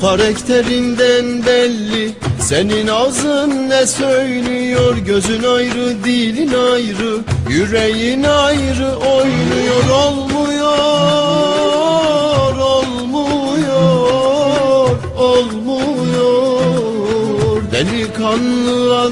Karakterinden belli. Senin ağzın ne söylüyor? Gözün ayrı dilin ayrı. Yüreğin ayrı oynuyor Olmuyor Olmuyor Olmuyor. Delikanlı adam